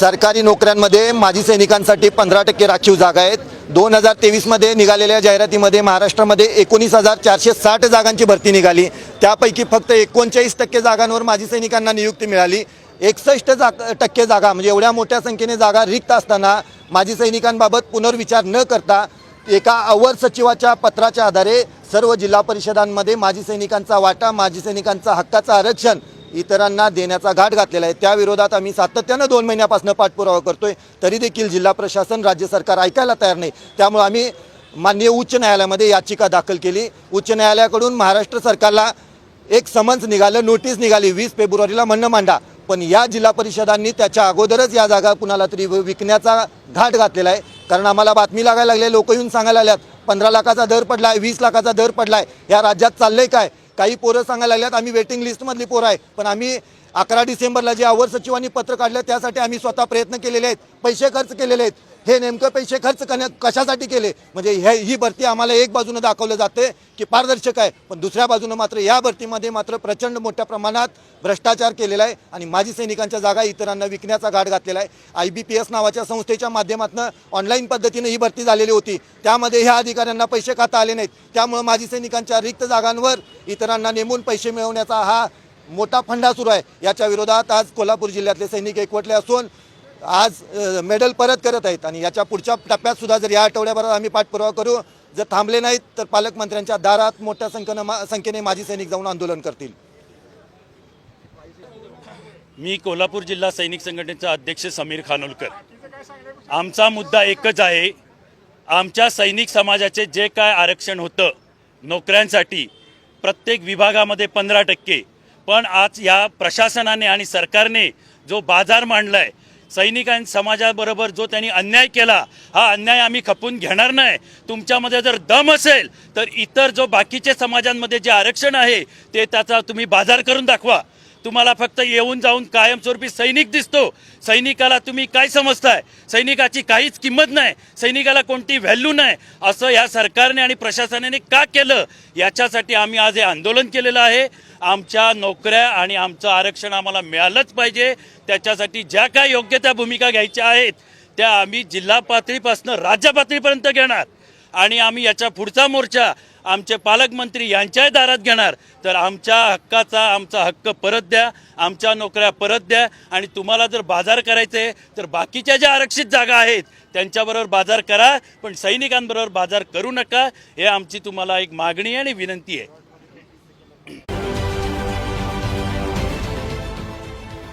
सरकारी नोकऱ्यांमध्ये माजी सैनिकांसाठी पंधरा टक्के राखीव जागा आहेत. दोन हजार तेवीसमध्ये निघालेल्या जाहिरातीमध्ये महाराष्ट्रामध्ये एकोणीस हजार चारशे साठ जागांची भरती निघाली. त्यापैकी फक्त एकोणचाळीस टक्के जागांवर माजी सैनिकांना नियुक्ती मिळाली. एकसष्ट जाग टक्के जागा म्हणजे एवढ्या मोठ्या संख्येने जागा रिक्त असताना माजी सैनिकांबाबत पुनर्विचार न करता एका अवर सचिवाच्या पत्राच्या आधारे सर्व जिल्हा परिषदांमध्ये माजी सैनिकांचा वाटा माजी सैनिकांचा हक्काचं आरक्षण इतरांना देण्याचा घाट घातलेला आहे. त्याविरोधात आम्ही सातत्यानं दोन महिन्यापासून पाठपुरावा करतोय. तरी देखील जिल्हा प्रशासन राज्य सरकार ऐकायला तयार नाही. त्यामुळे आम्ही माननीय उच्च न्यायालयामध्ये याचिका दाखल केली. उच्च न्यायालयाकडून महाराष्ट्र सरकारला एक समन्स निघालं नोटीस निघाली वीस फेब्रुवारीला म्हणणं मांडा. पण या जिल्हा परिषदांनी त्याच्या अगोदरच या जागा कुणाला तरी विकण्याचा घाट घातलेला आहे. कारण आम्हाला बातमी लागायला लागले लोक येऊन सांगायला लागल्यात पंधरा लाखाचा दर पडला आहे वीस लाखाचा दर पडला आहे या राज्यात चाललं आहे काय? काही पोरं सांगायला लागल्यात आम्ही वेटिंग लिस्टमधली पोरं आहे. पण आम्ही अकरा डिसेंबरला जे अवर सचिवांनी पत्र काढलं त्यासाठी आम्ही स्वतः प्रयत्न केलेले आहेत. पैसे खर्च केलेले आहेत. हे नेमकं पैसे खर्च करण्या कशासाठी केले? म्हणजे हे ही भरती आम्हाला एक बाजूनं दाखवलं जाते की पारदर्शक आहे. पण दुसऱ्या बाजूनं मात्र या भरतीमध्ये मात्र प्रचंड मोठ्या प्रमाणात भ्रष्टाचार केलेला आहे आणि माजी सैनिकांच्या जागा इतरांना विकण्याचा घाट घातलेला आहे. आय बी पी एस नावाच्या संस्थेच्या माध्यमातून ऑनलाईन पद्धतीने ही भरती झालेली होती. त्यामध्ये ह्या अधिकाऱ्यांना पैसे खाता आले नाहीत. त्यामुळे माजी सैनिकांच्या रिक्त जागांवर इतरांना नेमून पैसे मिळवण्याचा हा मोठा फंडा सुरू आहे. याच्या विरोधात आज कोल्हापूर जिल्ह्यातले सैनिक एकवटले असून आज मेडल परत करत आहेत. आणि याच्या पुढच्या टप्प्यात सुद्धा जर या आठवड्याभरात आम्ही पाठपुरावा करू जर थांबले नाहीत तर पालकमंत्र्यांच्या दारात मोठ्या संख्येनं मा- संख्येने माजी सैनिक जाऊन आंदोलन करतील. मी कोल्हापूर जिल्हा सैनिक संघटनेचा अध्यक्ष समीर खानोलकर. आमचा मुद्दा एकच आहे आमच्या सैनिक समाजाचे जे काय आरक्षण होतं नोकऱ्यांसाठी प्रत्येक विभागामध्ये पंधरा टक्के पण आज या प्रशासनाने आणि सरकारने जो बाजार मांडला आहे सैनिकां समाजाबरोबर जो त्यांनी अन्याय केला हा अन्याय आम्ही खपून घेणार नाही. तुमच्यामध्ये जर दम असेल तर इतर जो बाकीचे समाजांमध्ये जे आरक्षण आहे ते त्याचा तुम्ही बाजार करून दाखवा. तुम्हाला फक्त येऊन जाऊन कायमस्वरूपी सैनिक दिसतो. सैनिकाला तुम्ही काय समजताय? सैनिकाची काहीच किंमत नाही. सैनिकाला कोणती व्हॅल्यू नाही. असं या सरकारने आणि प्रशासनाने का केलं? याच्यासाठी आम्ही आज हे आंदोलन केलेलं आहे. आमच्या नोकऱ्या आणि आमचं आरक्षण आम्हाला मिळालंच पाहिजे. त्याच्यासाठी ज्या काय योग्य त्या भूमिका घ्यायच्या आहेत त्या आम्ही जिल्हा पातळीपासून राज्य पातळीपर्यंत घेणार. आणि आम्ही याच्या पुढचा मोर्चा आमचे पालकमंत्री यांच्याही दारात घेणार. तर आमच्या हक्काचा आमचा हक्क परत द्या आमच्या नोकऱ्या परत द्या आणि तुम्हाला जर बाजार करायचे तर बाकीच्या ज्या आरक्षित जागा आहेत त्यांच्याबरोबर बाजार करा पण सैनिकांबरोबर बाजार करू नका. हे आमची तुम्हाला एक मागणी आणि विनंती आहे.